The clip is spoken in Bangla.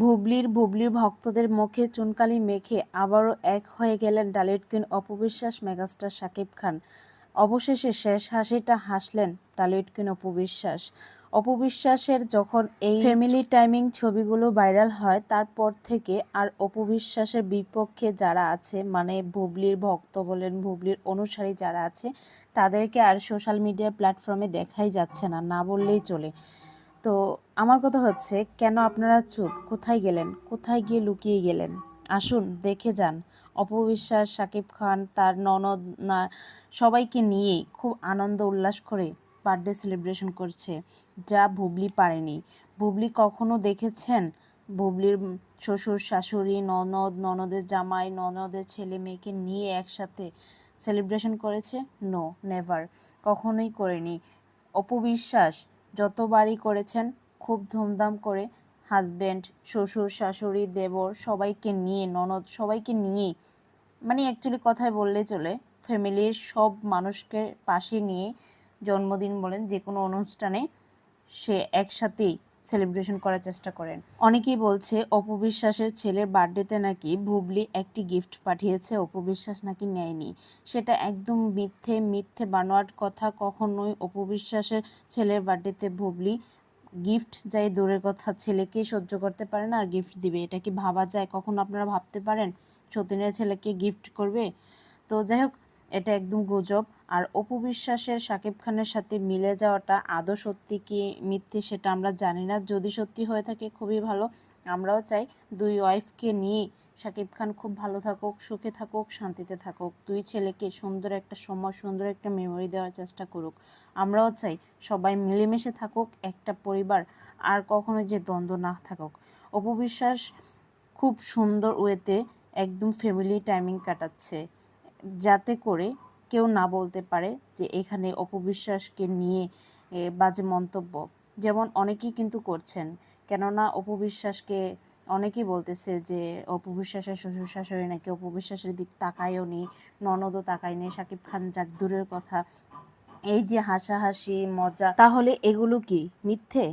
বুবলির ভুবলির ভক্তদের মুখে চুনকালি মেখে আবারও এক হয়ে গেলেন ডালিউড অপবিশ্বাস মেগাস্টার শাকিব খান। অবশেষে শেষ হাসিটা হাসলেন ডালিউড অপবিশ্বাস। অপবিশ্বাসের যখন এই ফ্যামিলি টাইমিং ছবিগুলো ভাইরাল হয়, তারপর থেকে আর অপবিশ্বাসের বিপক্ষে যারা আছে মানে ভুবলির ভক্ত বলেন ভুবলির অনুসারী যারা আছে, তাদেরকে আর সোশ্যাল মিডিয়া প্ল্যাটফর্মে দেখাই যাচ্ছে না না বললেই চলে। তো আমার কথা হচ্ছে, কেন আপনারা চুপ? কোথায় গেলেন? কোথায় গিয়ে লুকিয়ে গেলেন? আসুন, দেখে যান। অপবিশ্বাস শাকিব খান, তার ননদ, না, সবাইকে নিয়েই খুব আনন্দ উল্লাস করে বার্থডে সেলিব্রেশন করছে, যা বুবলি পারেনি। বুবলি কখনো দেখেছেন? বুবলির শ্বশুর, শাশুড়ি, ননদ, ননদের জামাই, ননদের ছেলে মেয়েকে নিয়ে একসাথে সেলিব্রেশন করেছে? নো নেভার কখনোই করেনি। অপবিশ্বাস, যতবারই করেছেন খুব ধুমধাম করে হাজব্যান্ড শ্বশুর, শাশুড়ি, দেবর সবাইকে নিয়ে, ননদ সবাইকে নিয়েই মানে অ্যাকচুয়ালি কথায় বললে চলে ফ্যামিলির সব মানুষকে পাশে নিয়ে জন্মদিন বলেন যে কোনো অনুষ্ঠানে সে একসাথেই সেলিব্রেশন করার চেষ্টা করেন। অনেকেই বলছে অপবিশ্বাসের ছেলের বার্থডেতে নাকি ভুবলি একটি গিফট পাঠিয়েছে অপবিশ্বাস নাকি নেয়নি? সেটা একদম মিথ্যে মিথ্যে বানোয়াট কথা। কখনোই অপবিশ্বাসের ছেলের বার্থডেতে বুবলি গিফট যাই দূরের কথা, ছেলেকে সহ্য করতে পারে না আর গিফট দিবে। এটা কি ভাবা যায়? কখন আপনারা ভাবতে পারেন? সতীনের ছেলেকে গিফট করবে? তো যাই হোক, এটা একদম গুজব। আর অপু বিশ্বাসের সাকিব খানের সাথে মিলে যাওয়াটা আদৌ সত্যি কি মিথ্যে সেটা আমরা জানি না। যদি সত্যি হয়ে থাকে, খুবই ভালো। আমরাও চাই দুই ওয়াইফকে নিয়ে শাকিব খান খুব ভালো থাকুক, সুখে থাকুক, শান্তিতে থাকুক। দুই ছেলেকে সুন্দর একটা সময়, সুন্দর একটা মেমোরি দেওয়ার চেষ্টা করুক। আমরাও চাই সবাই মিলেমিশে থাকুক, একটা পরিবার আর কখনো যে দ্বন্দ্ব না থাকুক। অপবিশ্বাস খুব সুন্দর ওয়েতে একদম ফ্যামিলি টাইমিং কাটাচ্ছে, যাতে করে কেউ না বলতে পারে যে এখানে অপবিশ্বাসকে নিয়ে বাজে মন্তব্য। যেমন অনেকেই কিন্তু করছেন কেননা অপবিশ্বাসকে অনেকেই বলতেছে যে অপবিশ্বাসের শ্বশুর শাশুড়ি নাকি অপবিশ্বাসের দিক তাকায়ও নি ননদও তাকায়নি, সাকিব খান যাক দূরের কথা। এই যে হাসাহাসি, মজা, তাহলে এগুলো কি মিথ্যে?